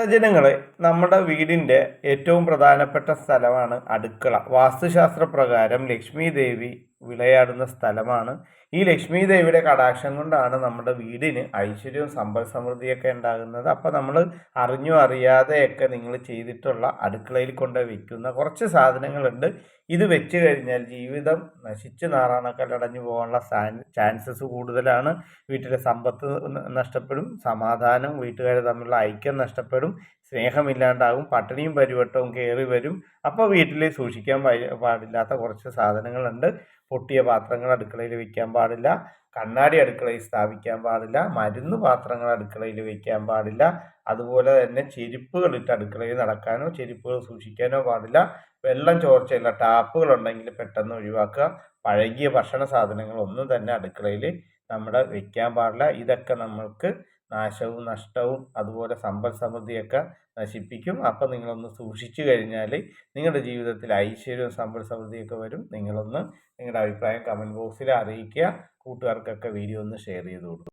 സജ്ജനങ്ങളെ നമ്മുടെ വീടിന്റെ ഏറ്റവും പ്രധാനപ്പെട്ട സ്ഥലമാണ് അടുക്കള. വാസ്തുശാസ്ത്ര പ്രകാരം ലക്ഷ്മി ദേവി വിളയാടുന്ന സ്ഥലമാണ്. ഈ ലക്ഷ്മി ദേവിയുടെ കടാക്ഷം കൊണ്ടാണ് നമ്മുടെ വീടിന് ഐശ്വര്യവും സമ്പൽ സമൃദ്ധിയൊക്കെ ഉണ്ടാകുന്നത്. അപ്പോൾ നമ്മൾ അറിഞ്ഞോ അറിയാതെയൊക്കെ നിങ്ങൾ ചെയ്തിട്ടുള്ള അടുക്കളയിൽ കൊണ്ട് വയ്ക്കുന്ന കുറച്ച് സാധനങ്ങളുണ്ട്. ഇത് വെച്ച് കഴിഞ്ഞാൽ ജീവിതം നശിച്ച് നാറാണക്കല്ലടഞ്ഞു പോകാനുള്ള ചാൻസസ് കൂടുതലാണ്. വീട്ടിലെ സമ്പത്ത് നഷ്ടപ്പെടും സമാധാനം വീട്ടുകാർ തമ്മിലുള്ള ഐക്യം നഷ്ടപ്പെടും സ്നേഹമില്ലാണ്ടാകും പട്ടിണിയും പരിവട്ടവും കയറി വരും. അപ്പോൾ വീട്ടിൽ സൂക്ഷിക്കാൻ പാടില്ലാത്ത കുറച്ച് സാധനങ്ങളുണ്ട്. പൊട്ടിയ പാത്രങ്ങൾ അടുക്കളയിൽ വയ്ക്കാൻ പാടില്ല. കണ്ണാടി അടുക്കളയിൽ സ്ഥാപിക്കാൻ പാടില്ല. മരുന്ന് പാത്രങ്ങൾ അടുക്കളയിൽ വയ്ക്കാൻ പാടില്ല. അതുപോലെ തന്നെ ചെരുപ്പുകൾ ഇട്ട് അടുക്കളയിൽ നടക്കാനോ ചെരുപ്പുകൾ സൂക്ഷിക്കാനോ പാടില്ല. വെള്ളം ചോർച്ചയുള്ള ടാപ്പുകൾ ഉണ്ടെങ്കിൽ പെട്ടെന്ന് ഒഴിവാക്കുക. പഴകിയ ഭക്ഷണ സാധനങ്ങൾ ഒന്നും തന്നെ അടുക്കളയിൽ നമ്മുടെ വെക്കാൻ പാടില്ല. ഇതൊക്കെ നമ്മൾക്ക് നാശവും നഷ്ടവും അതുപോലെ സമ്പൽ സമൃദ്ധിയൊക്കെ നശിപ്പിക്കും. അപ്പം നിങ്ങളൊന്ന് സൂക്ഷിച്ചു കഴിഞ്ഞാൽ നിങ്ങളുടെ ജീവിതത്തിൽ ഐശ്വര്യവും സമ്പൽ സമൃദ്ധിയൊക്കെ വരും. നിങ്ങളൊന്ന് നിങ്ങളുടെ അഭിപ്രായം കമന്റ് ബോക്സിൽ അറിയിക്കുക. കൂട്ടുകാർക്കൊക്കെ വീഡിയോ ഒന്ന് ഷെയർ ചെയ്ത് കൊടുക്കും